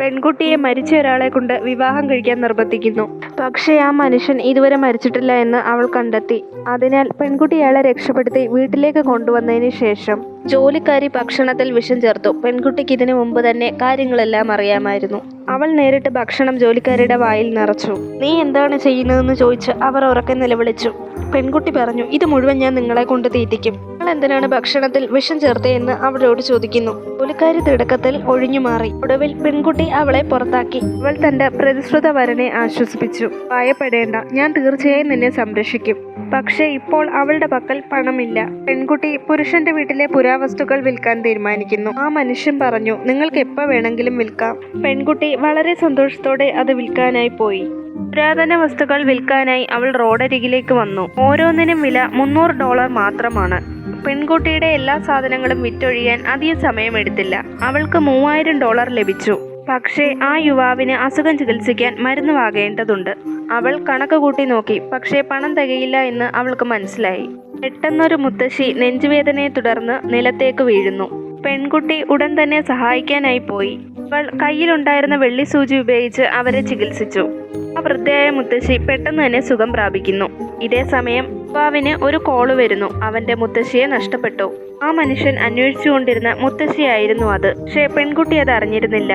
പെൺകുട്ടിയെ മരിച്ച ഒരാളെ കൊണ്ട് വിവാഹം കഴിക്കാൻ നിർബന്ധിക്കുന്നു. പക്ഷേ ആ മനുഷ്യൻ ഇതുവരെ മരിച്ചിട്ടില്ല എന്ന് അവൾ കണ്ടെത്തി. അതിനാൽ പെൺകുട്ടി അയാളെ രക്ഷപ്പെടുത്തി വീട്ടിലേക്ക് കൊണ്ടുവന്നതിന് ശേഷം ജോലിക്കാരി ഭക്ഷണത്തിൽ വിഷം ചേർത്തു. പെൺകുട്ടിക്ക് ഇതിനു മുമ്പ് തന്നെ കാര്യങ്ങളെല്ലാം അറിയാമായിരുന്നു. അവൾ നേരിട്ട് ഭക്ഷണം ജോലിക്കാരിയുടെ വായിൽ നിറച്ചു. നീ എന്താണ് ചെയ്യുന്നതെന്ന് ചോദിച്ച് അവർ ഉറക്കെ നിലവിളിച്ചു. പെൺകുട്ടി പറഞ്ഞു ഇത് മുഴുവൻ ഞാൻ നിങ്ങളെ കൊണ്ട് തീറ്റിക്കും. എന്തിനാണ് ഭക്ഷണത്തിൽ വിഷം ചേർത്തതെന്ന് അവളോട് ചോദിക്കുന്നു. പുലിക്കാരി തിടക്കത്തിൽ ഒഴിഞ്ഞു മാറി. ഒടുവിൽ പെൺകുട്ടി അവളെ പുറത്താക്കി. അവൾ തന്റെ പ്രതിശ്രുത വരനെ ആശ്വസിപ്പിച്ചു. ഭയപ്പെടേണ്ട ഞാൻ തീർച്ചയായും നിന്നെ സംരക്ഷിക്കും. പക്ഷേ ഇപ്പോൾ അവളുടെ പക്കൽ പണമില്ല. പെൺകുട്ടി പുരുഷന്റെ വീട്ടിലെ പുരാവസ്തുക്കൾ വിൽക്കാൻ തീരുമാനിക്കുന്നു. ആ മനുഷ്യൻ പറഞ്ഞു നിങ്ങൾക്ക് എപ്പോ വേണമെങ്കിലും വിൽക്കാം. പെൺകുട്ടി വളരെ സന്തോഷത്തോടെ അത് വിൽക്കാനായി പോയി. പുരാതന വസ്തുക്കൾ വിൽക്കാനായി അവൾ റോഡരികിലേക്ക് വന്നു. ഓരോന്നിനും വില മുന്നൂറ് ഡോളർ മാത്രമാണ്. പെൺകുട്ടിയുടെ എല്ലാ സാധനങ്ങളും വിറ്റൊഴിയാൻ അധികം സമയമെടുത്തില്ല അവൾക്ക് മൂവായിരം ഡോളർ ലഭിച്ചു. പക്ഷേ ആ യുവാവിന് അസുഖം ചികിത്സിക്കാൻ മരുന്ന് വാങ്ങേണ്ടതുണ്ട്. അവൾ കണക്ക് കൂട്ടി നോക്കി. പക്ഷേ പണം തികയില്ല എന്ന് അവൾക്ക് മനസ്സിലായി. പെട്ടെന്നൊരു മുത്തശ്ശി നെഞ്ചുവേദനയെ തുടർന്ന് നിലത്തേക്ക് വീഴുന്നു. പെൺകുട്ടി ഉടൻ തന്നെ സഹായിക്കാനായി പോയി. അവൾ കയ്യിലുണ്ടായിരുന്ന വെള്ളി സൂചി ഉപയോഗിച്ച് അവരെ ചികിത്സിച്ചു. ആ വൃദ്ധയായ മുത്തശ്ശി പെട്ടെന്ന് തന്നെ സുഖം പ്രാപിക്കുന്നു. ഇതേ സമയം യുവാവിന് ഒരു കോൾ വരുന്നു. അവന്റെ മുത്തശ്ശിയെ നഷ്ടപ്പെട്ടു. ആ മനുഷ്യൻ അന്വേഷിച്ചുകൊണ്ടിരുന്ന മുത്തശ്ശിയായിരുന്നു അത്. പക്ഷേ പെൺകുട്ടി അത് അറിഞ്ഞിരുന്നില്ല.